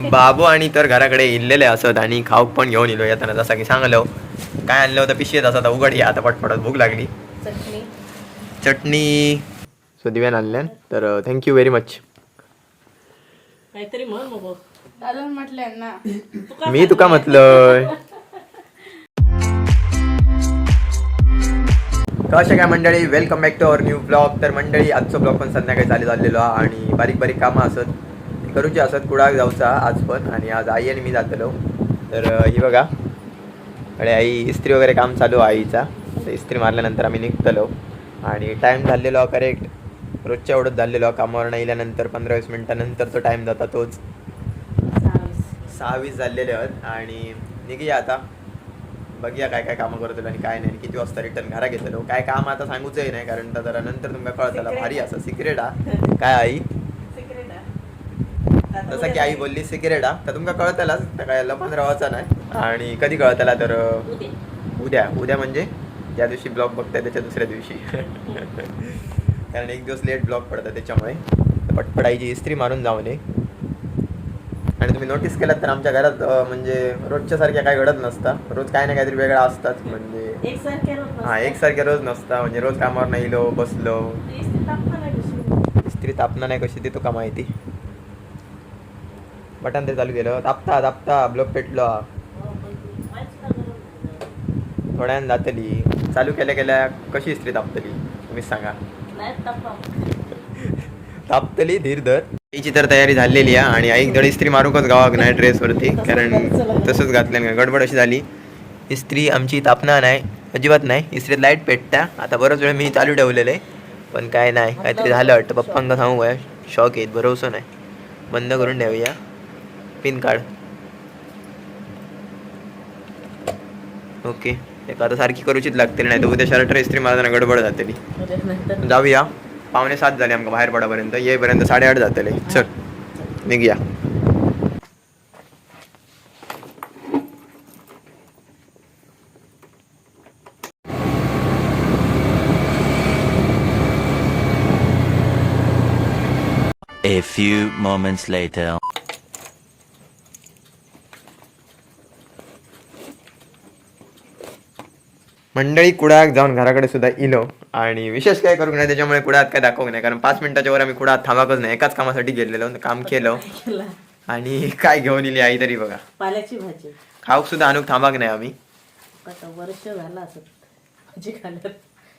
बाबू आणि तर घराकडे इल्लेले असत आणि खाऊक पण घेऊन इलो येताना जसा की सांगलो. काय आणलं होतं? पिशवीत असं उघड या आता पटपटत भूक लागली. चटणी. चटणी. सो दिव्यान आणल्यान तर थँक्यू व्हेरी मच काहीतरी म्हटलं ना मी तुका म्हटलंय? कशा काय मंडळी welcome back to our new blog तर मंडळी आजचो ब्लॉग पण संध्याकाळी चालू झालेलो आणि बारीक बारीक कामं असत. ती करूची असत कुडाक जाऊचा आज पण आणि आज आई आणि मी जातलो. तर ही बघा. अरे आई इस्त्री वगैरे काम चालू आईचा. तर इस्त्री मारल्यानंतर आम्ही निघतलो. आणि टाईम झालेलो करेक्ट रोजच्या एवढंच झालेलो कामावर नाही इल्यानंतर पंधरा वीस मिनटानंतर तो टाईम जाता तोच. सहा वीस झालेले आहेत. आणि निघूया आता. बघूया काय काय कामं करतलो आणि काय नाही. आणि किती वाजता रिटर्न घरा घेतलो काय काम आता सांगूचंही नाही कारण तर जरा नंतर तुमका कळतला भारी असं. सिक्रेट हा काय आई? जसं की आई बोलली सिक्रेट हा? तर तुमका कळतलाच. तर काय लपन राहायचा नाही. आणि कधी कळतला तर उद्या. उद्या. म्हणजे ज्या दिवशी ब्लॉग बघताय त्याच्या दुसऱ्या दिवशी. कारण एक दिवस लेट ब्लॉग पडतात त्याच्यामुळे. पटपट आईची इस्त्री मारून जाऊ नये आणि तुम्ही नोटीस केलात तर आमच्या घरात म्हणजे रोजच्या सारख्या काय घडत नसता रोज काय ना काहीतरी वेगळा असतात. म्हणजे हा एकसारखे रोज नसता म्हणजे रोज कामावर नाही बसलो. इस्त्री तापना नाही कशी ते तुका माहिती. बटन ते चालू केलं. तापता तापता ब्लॉक पेटलो. हा. थोड्यान जातली चालू केल्या केल्या कशी इस्त्री तापतली तुम्हीच सांगा. तापतली धीर धर. आईची तर तयारी झालेली आहे आणि आईक धड इस्त्री मारूकच गावाक नाही ड्रेसवरती. कारण तसंच घातल्यान गडबड अशी झाली. इस्त्री आमची तापना नाही. अजिबात नाही. इस्त्रीत लाइट पेटता आता बरंच वेळ मी चालू ठेवलेलं आहे. पण काय नाही. काहीतरी झालं वाटतं. पप्पांका सांगू शॉक येत भरोसा नाही. बंद करून ठेवूया. पिन काढ ओके. एक आता सारखी करूचीच लागतील नाही तर उद्या शर्ट इस्त्री मारताना गडबड जातली. जाऊया. पावणे सात झाले आमका बाहेर पडापर्यंत. येईपर्यंत साडेआठ जातले. चल. निघूया. A few moments later. मंडळी कुडाक जाऊन घराकडे सुद्धा इलो. आणि विशेष काय करू नाही त्याच्यामुळे कुडात काय दाखवू नाही कारण पाच मिनिटाच्या वर आम्ही कुडात थांबाकच नाही. एकाच कामासाठी गेलेलो काम केलं. आणि काय घेऊन इली आई तरी बघा. पाल्याची भाजी. खाऊक सुद्धा आणूक थांबाक नाही आम्ही. वर्ष झालं असत भाजी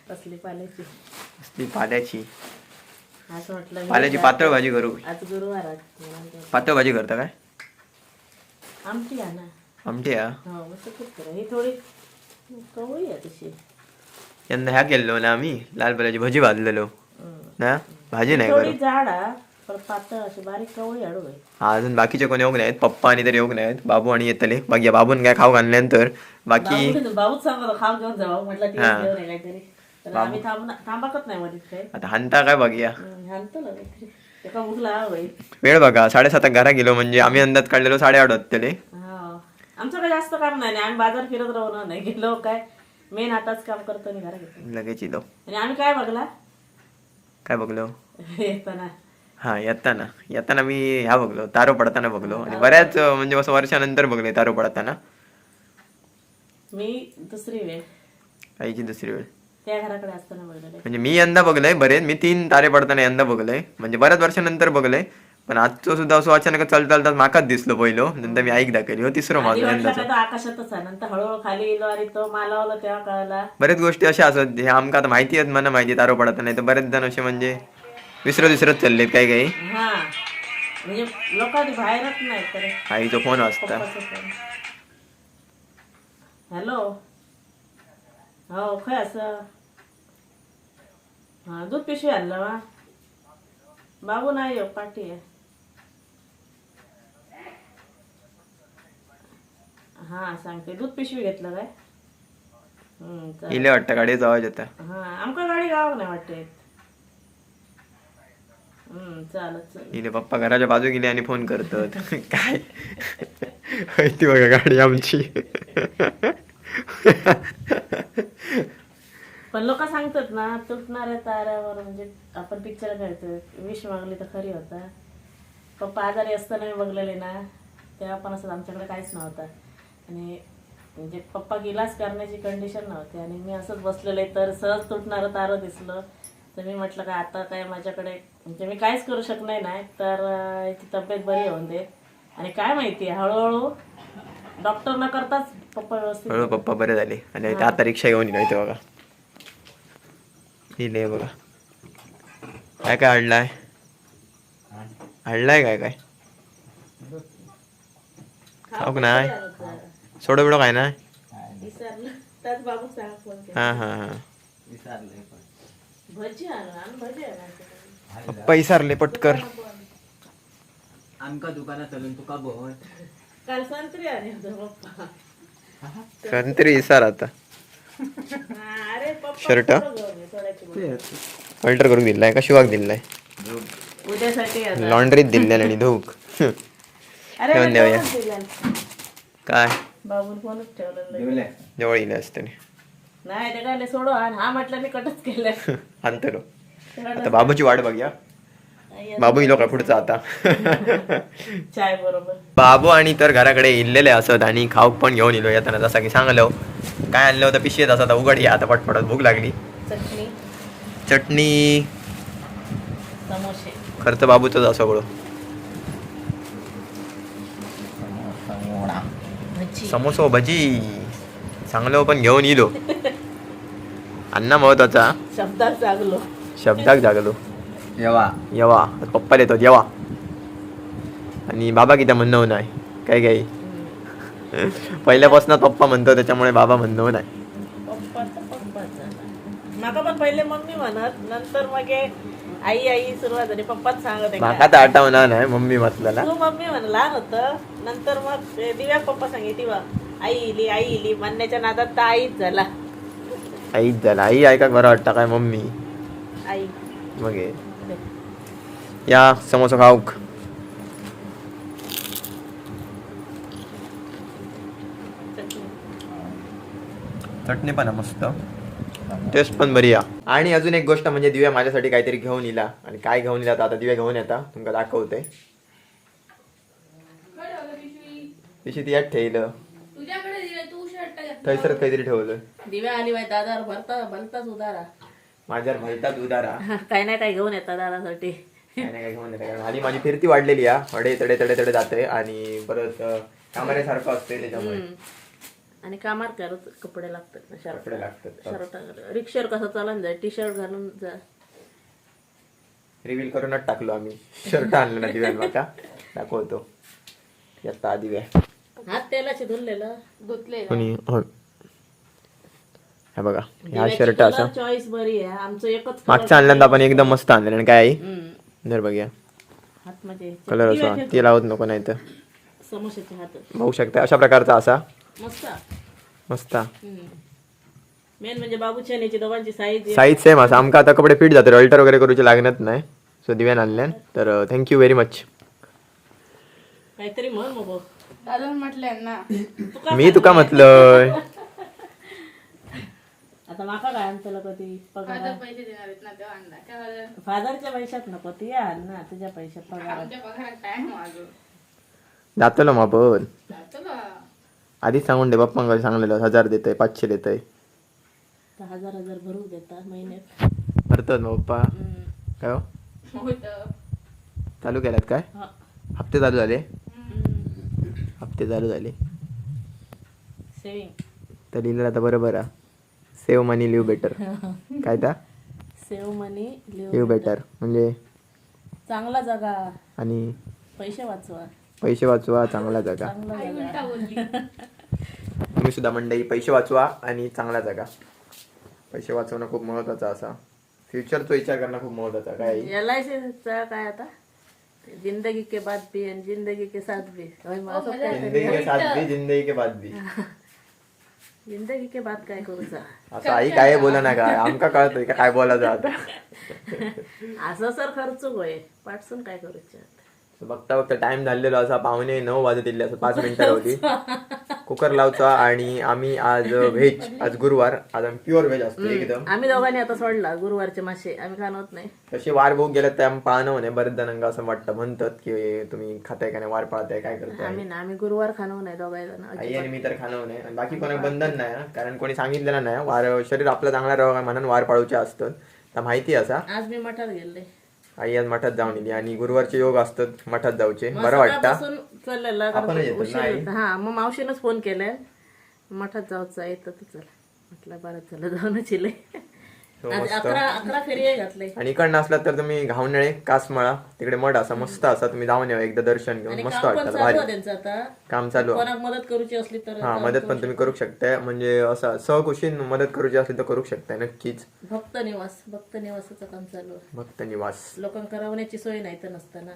असली पाल्याची. ती पाल्याची. पाल्याची पातळ भाजी करू पातळ भाजी करता काय? आमटी या हो. ही थोडी कवळी आहे तशी यंदा ह्या केलेलो ना आम्ही लाल पाल्याची भजी भाजलेलो. ना? भाजी नाही करू. पण पातळ अशी बारीक कवळी अडू आहे. हा अजून बाकीचे कोणी येऊक नाहीत पप्पा आणि तरी येऊक नाहीत बाबू आणि येतले. बाकी बाबून काय खाऊ घालल्यानंतर बाकी बाबू- बाबूच सांगत होता, खाऊ घेऊन जाऊ म्हटलं ती हा. घेऊन ये काहीतरी. तर आम्ही थांब थांबाकच नाही मध्ये काय आता हानता काय बघूया ना काहीतरी. एका वेळ बघा साडेसात घरा गेलो म्हणजे आम्ही अंदाज काढलेलो साडेआठ वाजतले. हा आमचं काही जास्त काम नाही आम्ही बाजार फिरत राहू नाही गेलो काय? मेन आताच काम करतो घेतो लगेच इलो आणि आम्ही काय बघला? काय बघलो? येताना. हा येताना. येताना मी ह्या बघलो तारो पडताना बघलो. आणि बऱ्याच अं, म्हणजे असं वर्षानंतर बघले तारो पडताना. मी दुसरी वेळ. आईची दुसरी वेळ. त्या घराकडे असताना बघलेलं. म्हणजे मी यंदा बघलंय बरेच मी तीन तारे पडताना यंदा बघलंय. म्हणजे बऱ्याच वर्षानंतर बघलंय. पण आजचं सुद्धा असं अचानक चालत चालतात माकाच दिसलो पहिलो. नंतर मी ऐक दाखवली हो तिसरं माझं यंदाचं. आकाशातच आहे. नंतर हळूहळू खाली गेलो आणि तो मालावला तेव्हा कळला. बरेच गोष्टी अशा असत हे आमका आता माहिती आहेत मला माहिती तारो पडत नाही. तर बरेच जण असे म्हणजे विसरत विसरत चाललेत काही काही. हा. म्हणजे लोक आधी बाहेरच नाही तर. आईचा फोन वाजता. हॅलो. हो खय हा दूध पिशवी वा. बाबू नाही हो पाठी आहे. हा सांगते. दूध पिशवी घेतलं काय. इले वाटतं आवाज होता हा आमका गाडी गावाक नाही वाटते. चालत इले पप्पा घराच्या बाजू गेले आणि फोन करतात. काय? माहिती बघा गाडी आमची. पण लोक सांगतात ना तुटणाऱ्या ताऱ्यावर म्हणजे आपण पिक्चर काढतो. विष मागली तर खरी होता. पप्पा आजारी असताना मी बघलेले ना तेव्हा पण असं आमच्याकडे काहीच नव्हतं. आणि म्हणजे पप्पा गिलास करण्याची कंडिशन नव्हती. आणि मी असंच बसलेलं आहे तर सहज तुटणारं तारं दिसलं. तर मी म्हटलं काय आता काय माझ्याकडे म्हणजे मी काहीच करू शकणार नाही तर याची तब्येत बरी होऊन दे. आणि काय माहिती हळूहळू डॉक्टर न करताच पप्पा व्यवस्थित हळू पप्पा बरे झाले. आणि ते आता रिक्षा घेऊन येईल इथे बघा. इले बघा. काय काय आणलाय? आणलाय. काय काय? खाऊक नाही? सोडं बिडो काय नाही. विसरलं. त्याच बाबू सांग फोन केला. हा हा हा. भजी आण आण भजी आणायचं पप्पा विसरले पटकर. आमका दुकानात चलून तुका बोल. काल संत्री पप्पा. संत्री विसर आता. हा, अरे पप्पा शर्ट? कुठं घेऊन बोल. अल्टर करून दिलाय का शिवाक दिलाय? उद्यासाठी आता. लॉन्ड्रीत दिलेलं आणि धूक अरे ठेवून मी देऊया. फोनच दिला. काय? बाबून ठेवलेलं जवळ येईल असते नाही ते काय सोडो. आणि हा म्हटलं मी कटच केलं अंतरो आता बाबूची वाट बघूया बाबू इलो का पुढचा आता. चाय बरोबर. बाबू आणि तर घराकडे इल्लेले असत आणि खाऊक पण घेऊन इलो येताना जसा की सांगलो. काय आणलं होतं? पिशवीत असं आता उघड या. आता पटपटत भूक लागली. चटणी. चटणी. समोसे. खर्च बाबूच असं सगळं भजी समोसा भजी चांगलं पण घेऊन इलो अण्णा महत्त्वाचा शब्दात जागलो शब्दाक जागलो येवा येवा पप्पा येतो येवा आणि बाबा किती म्हणणं नाही काय काय पहिल्यापासूनच पप्पा म्हणतो त्याच्यामुळे बाबा म्हणणं नाही माका पण पहिले मम्मी म्हणत नंतर मग आई आई सुरुवात झाली पप्पाच सांगत आहे माका? तर आठवणार नाही मम्मी म्हटलेला तू मम्मी म्हण लहान होतं नंतर मग ते दिव्याक पप्पा सांगितली बा आई इली आई इली म्हणण्याच्या नादात तर आईच झाला. आईच झाला. आई ऐका बरं वाटतं काय मम्मी? आई. मग हे. या समोसा खाऊक चटणी. चटणी पण आहे मस्त. टेस्ट पण बरी आहे. आणि अजून एक गोष्ट म्हणजे दिव्या माझ्यासाठी काहीतरी घेऊन इला. आणि काय घेऊन इला तर आता दिव्या घेऊन येता. तुमका दाखवते. पिशी ती यात ठेवलं. तुझ्याकडे दिलं तू शर्ट काहीतरी ठेवलं. दिव्या आली बाई दादावर भरता भलताच उदारा. माझ्यावर माहितात उदारा. काही नाही काय घेऊन येतात दादासाठी काय नाही काय घेऊन येतं कारण आधी माझी फिरती वाढलेली आहे हडे तडे तडे तडे जाते आणि परत कॅमेऱ्यासारखं असते त्याच्यामुळे. आणि कामार करत कपडे लागतात शर्ट. कपडे लागतात. शर्ट रिक्षावर कसं चालन जा टी शर्ट घालून जा. रिव्हील करूनच टाकलो आम्ही. शर्ट आणलं ना दिव्या माका दाखवतो. यात आधी हात तेलाची धुरलेलं. धुतले कोणी हो हे. बघा ह्या शर्ट असं. चॉईस बरी आहे. आमचं एकच मागच्या आणल्यानंतर आपण एकदम मस्त आणलं आणि काय? आहे हम्म. धर बघूया हात म्हणजे कलर असा. ते लावत नको नाही तर समोशाचे हात. बघू शकता अशा प्रकारचा असा. मस्त. मस्त. मेन म्हणजे दोघांची साईज साईज सेम असा. आमका आता कपडे फिट जातात अल्टर वगैरे करूचे लागणार नाही. सो दिव्यान आणल्यान. तर थँक्यू व्हेरी मच काहीतरी म्हण मग. घालून म्हटले ना मी तुका म्हटलंय. आता माका काय आणतलं कधी? पगार? पैसे देणार आहेत ना तेव्हा आणला. काय? फादरच्या पैशात नको ती आण ना तुझ्या पैशात पगार. आमच्या पगारात टाइम अजून जातलो मग आपण जातो ना. आधीच सांगून दे बाप्पा सांगलेलं हजार देतय पाचशे देतय. तर हजार हजार भरू देता महिन्यात. भरतात मग पप्पा काय हो? होतं. चालू केल्यात काय? हा. हप्ते चालू झाले? हप्ते चालू झाले. सेविंग तर लिहिलं आता बरोबर आहे. सेव्ह मनी लिव्ह बेटर काय त्या सेव्ह मनी लिव्ह बेटर म्हणजे? चांगला जागा. आणि? पैसे वाचवा. पैसे वाचवा चांगला जागा. चांगला तुम्ही सुद्धा मंडळी पैसे वाचवा आणि चांगला जागा. पैसे वाचवणं खूप महत्वाचं असा. फ्युचरचा विचार करणं खूप महत्त्वाचा काय एल आय काय आता? जिंदगी के बाद भी जिंदगी के साथ भी। होय. जिंदगी के साथ भी जिंदगी के बाद भी। जिंदगी के बाद काय करूचा असं आई काय बोला ना काय आमका कळतोय का काय बोलायचं आता. असं सर खर्च होय पाठसून काय करूच्या So बघता बघता टाइम झालेलो असा पाहुणे नऊ वाजत इल्ले असं पाच मिनिटं होती कुकर लावचा आणि आम्ही आज व्हेज आज गुरुवार. आज आम्ही प्युअर व्हेज असतो एकदम. आम्ही दोघांनी आता सोडला गुरुवारचे मासे. आम्ही खाणवत नाही. तसे वार बघू गेले तर आम्ही पाहणं म्हणे बरेच जणांना असं वाटतं म्हणतात की तुम्ही खाताय का नाही वार पाळताय काय करताय? आम्ही ना आम्ही गुरुवार खाणव नाही दोघा जण आई आणि मी तर खाणं नाही. आणि बाकी कोणाला बंधन नाही. कारण कोणी सांगितलेलं नाही वार शरीर आपलं चांगलं राहावं म्हणून वार पाळूचे असतं तर माहिती असा. आज मी मठात गेले आई आज मठात जाऊन येते आणि गुरुवारचे योग असतात मठात जाऊचे. बरं वाटतं? सकाळपासून चाललेला कारण आपणच येतो. उशीर नाही. होता. हा मग मावशीनंच फोन केलाय. मठात जाऊचं येतं तर चल. म्हटलं बरं झालं जाऊनच येले हो, आज अकरा अकरा फेरी घातले. आणि इकडनं असला तर तुम्ही घावनळे कासमळा तिकडे मठ असा मस्त असा तुम्ही जाऊन यावं एकदा दर्शन घेऊन आणि मस्त काम पण वाटतं चालू आहे भारी त्यांचं आता. काम चालू आहे. कोणाक मदत करूची असली तर हा मदत पण तुम्ही करू शकताय म्हणजे असं सहकुशीन मदत करूची असली तर करू शकताय नक्कीच. भक्त निवास भक्त निवासाचं काम चालू आहे. भक्त निवास. लोकांना करवण्याची सोय नाही तर नसताना.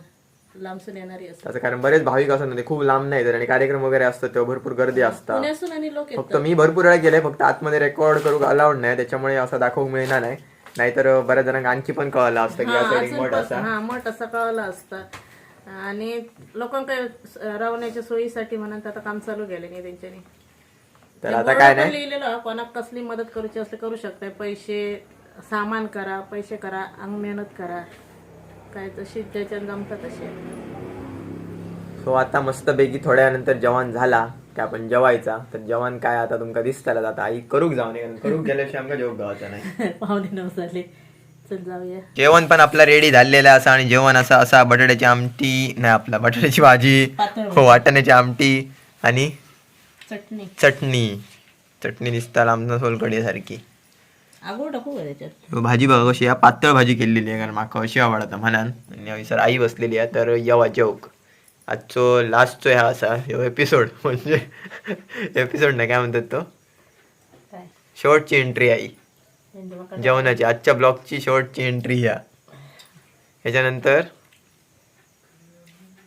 लांबसून येणारी असतात. त्याचं कारण बरेच भाविक असतात ते खूप लांब नाही येतात आणि कार्यक्रम वगैरे असतात तेव्हा भरपूर गर्दी असतात. पुण्यासून आणि लोक येतात फक्त मी भरपूर वेळा गेले फक्त आतमध्ये रेकॉर्ड करू अलाउड नाही त्याच्यामुळे असं दाखवू मिळणार नाही. नाहीतर बऱ्याच जणांना आणखी पण कळलं असतं की हा, असं एक मठ असा. हा मठ असा कळला असता. आणि लोकांना रावण्याच्या सोयीसाठी म्हणून आता काम चालू केले नाही त्यांच्यानी तर आता काय नाही. लिहिलेलं कोणाक कसली मदत करूची असली करू शकताय. पैसे सामान करा पैसे करा अंग मेहनत करा. काय तशी ज्याच्यात जमतात तसे सो आता मस्तपैकी थोड्या नंतर जवान झाला की आपण जेवायचा. तर जवान काय आता तुमका दिसताला आता आई करूक जाऊन कारण करूक गेल्याशिवाय आमका जेवक गावाचा नाही. पाहुणे नऊ झाले. चल जाऊया. जेवण पण आपला रेडी झालेलं असं आणि जेवण असं असा बटाट्याची आमटी नाही आपला बटाट्याची भाजी पातळ हो वाटाण्याची आमटी आणि चटणी. चटणी. चटणी दिसता आमचा सोलकडी सारखी आगो टाकू का त्याच्यात. भाजी बघा कशी आहे. पातळ भाजी केलेली आहे कारण माका अशी आवडता म्हणान. आणि हयसर आई बसलेली आहे. तर येवा जेवक आजचो लास्टचो ह्या असा ह्यो एपिसोड म्हणजे एपिसोड नाही काय म्हणतात तो? काय? शेवटची एंट्री आई म्हणजे मका जेवणाची. आजच्या ब्लॉगची शेवटची एंट्री ह्या. ह्याच्यानंतर?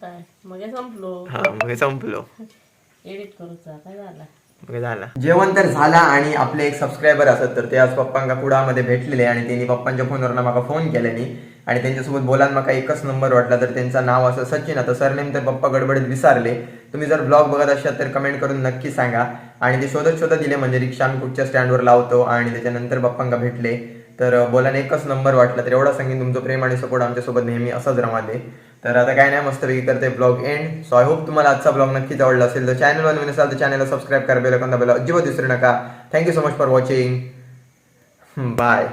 काय? मग हे संपलो. हा मग हे संपलो. एडिट करूचा. काय झाला? झाला. जेवण तर झाला आणि आपले एक सबस्क्रायबर असत तर ते आज पप्पांका कुडामध्ये भेटलेले आणि त्यांनी पप्पांच्या फोनवर माका फोन केल्यानी आणि त्यांच्यासोबत बोलायला माका एकच नंबर वाटला तर त्यांचं नाव असं सचिन आता सरनेम तर पप्पा गडबडीत विसरले. तुम्ही जर ब्लॉग बघत असाल तर कमेंट करून नक्की सांगा. आणि ते शोधत शोधत दिले म्हणजे रिक्षा आम्ही कुठच्या स्टँडवर लावतो आणि त्याच्यानंतर पप्पांका भेटले. तर बोलायला एकच नंबर वाटला तर एवढा सांगेन तुमचं प्रेम आणि सपोर्ट आमच्यासोबत नेहमी असंच रमाले तर आता काय नाही मस्तपैकी करते blog and so I hope तुम्हाला आजचा ब्लॉग नक्कीच आवडला असेल. तर चॅनलवर नवीन असाल तर चॅनलला सबस्क्राईब करा बेल दाबायला अजिबात विसरू नका. Thank you so much for watching bye